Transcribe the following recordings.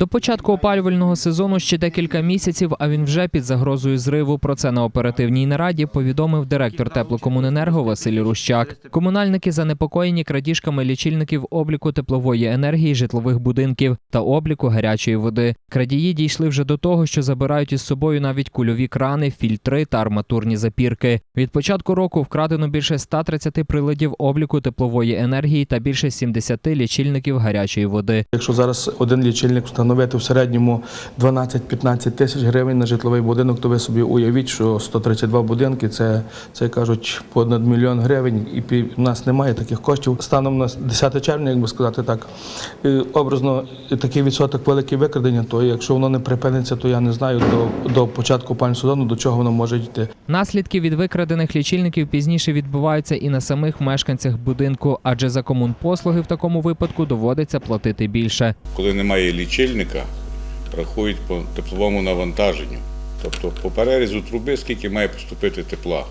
До початку опалювального сезону ще декілька місяців, а він вже під загрозою зриву. Про це на оперативній нараді повідомив директор теплокомуненерго Василь Рущак. Комунальники занепокоєні крадіжками лічильників обліку теплової енергії житлових будинків та обліку гарячої води. Крадії дійшли вже до того, що забирають із собою навіть кульові крани, фільтри та арматурні запірки. Від початку року вкрадено більше 130 приладів обліку теплової енергії та більше 70 лічильників гарячої води. Якщо зараз один лічильник встановити в середньому 12-15 тисяч гривень на житловий будинок, то ви собі уявіть, що 132 будинки це, це кажуть понад мільйон гривень, і в нас немає таких коштів. Станом на 10 червня, як би сказати так, образно такий відсоток великий викрадення, то якщо воно не припиниться, то я не знаю до, до початку опалювального сезону, до чого воно може йти. Наслідки від викрадених лічильників пізніше відбуваються і на самих мешканцях будинку, адже за комунпослуги в такому випадку доводиться платити більше. Коли немає лічильника, рахують по тепловому навантаженню. Тобто по перерізу труби, скільки має поступити тепла.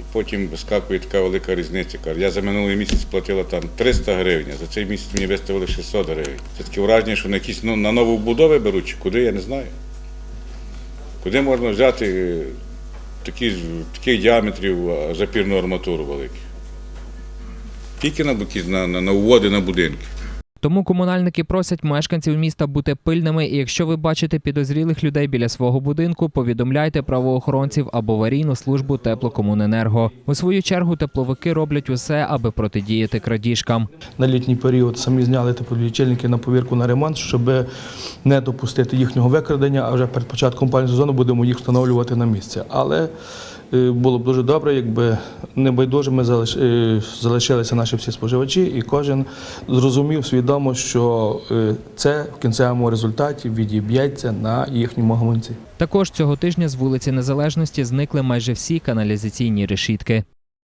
І потім вискакує така велика різниця. Я за минулий місяць платила там 300 гривень, а за цей місяць мені виставили 600 гривень. Це таке враження, що на якісь ну, на нову будови беруть, чи куди, я не знаю. Куди можна взяти е, такі, таких діаметрів запірну арматуру велику? Тільки на, на, на уводи на будинки. Тому комунальники просять мешканців міста бути пильними. І якщо ви бачите підозрілих людей біля свого будинку, повідомляйте правоохоронців або аварійну службу теплокомуненерго. У свою чергу тепловики роблять усе, аби протидіяти крадіжкам. на літній період самі зняли теплолічильники на повірку на ремонт, щоб не допустити їхнього викрадення, а вже перед початком опалювального сезону будемо їх встановлювати на місці. Але було б дуже добре, якби небайдужими е, залишилися наші всі споживачі, і кожен зрозумів свідомо, що е, це в кінцевому результаті відіб'ється на їхньому гаманці. Також цього тижня з вулиці Незалежності зникли майже всі каналізаційні решітки.